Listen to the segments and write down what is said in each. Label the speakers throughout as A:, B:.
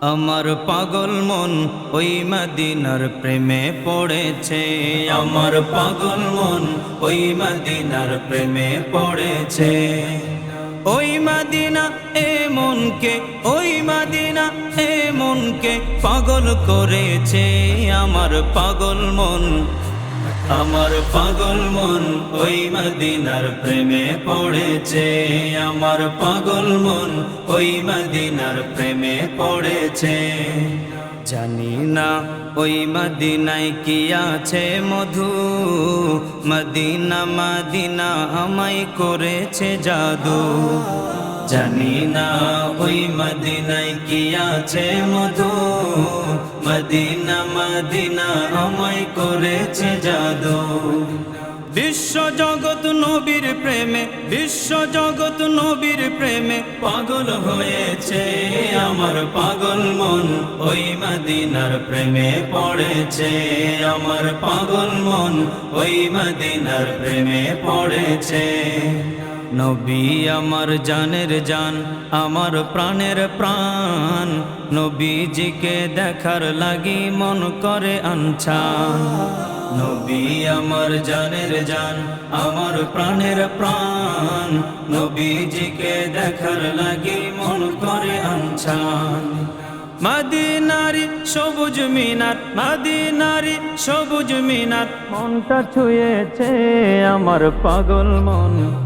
A: আমার পাগল মন ওই মদিনার প্রেমে পড়েছে। আমার পাগল মন ওই মদিনার প্রেমে পড়েছে। ওই মদিনা এ মনকে, ওই মদিনা এ মনকে পাগল করেছে। আমার পাগল মন আমার পাগল মন ওই মদিনার প্রেমে পড়েছে। আমার পাগল মন ওই মদিনার প্রেমে পড়েছে। জানি না ওই মদিনায় কি আছে মধু। মদিনা মদিনা আমায় করেছে জাদু। জানি না ওই মদিনায় কি আছে মধু। মদিনা মদিনা আমায় করেছে জাদু। বিশ্ব জগৎ নবীর প্রেমে, বিশ্ব জগৎ নবীর প্রেমে পাগল হয়েছে আমার পাগল মন। ওই মদিনার প্রেমে পড়েছে আমার পাগল মন। ওই মদিনার প্রেমে পড়েছে। নবী আমার জানের জান, আমার প্রাণের প্রাণ। নবীজিকে দেখার লাগি মন করে আনছান। নবী আমার জানের জান, আমার প্রাণের প্রাণ। নবীজিকে দেখার লাগি মন করে আনছান। মাদিনারি সবুজ মিনার, মাদিনারি সবুজ মিনার। মনটা ছুঁয়েছে আমার পাগল মন।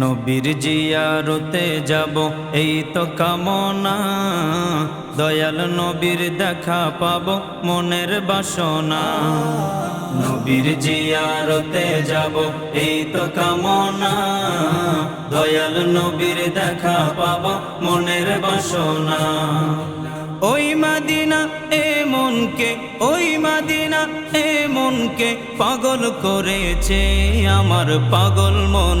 A: নবীর জিয়ারতে যাব, এই তো কামনা। দয়াল নবীর দেখা পাব মনের বাসনা। নবীর জিয়ারতে যাব, এই তো কামনা। দয়াল নবীর দেখা পাব মনের বাসনা। ওই মাদিনা এ মনকে, ওই মাদিনা এ মনকে পাগল করেছে আমার পাগল মন।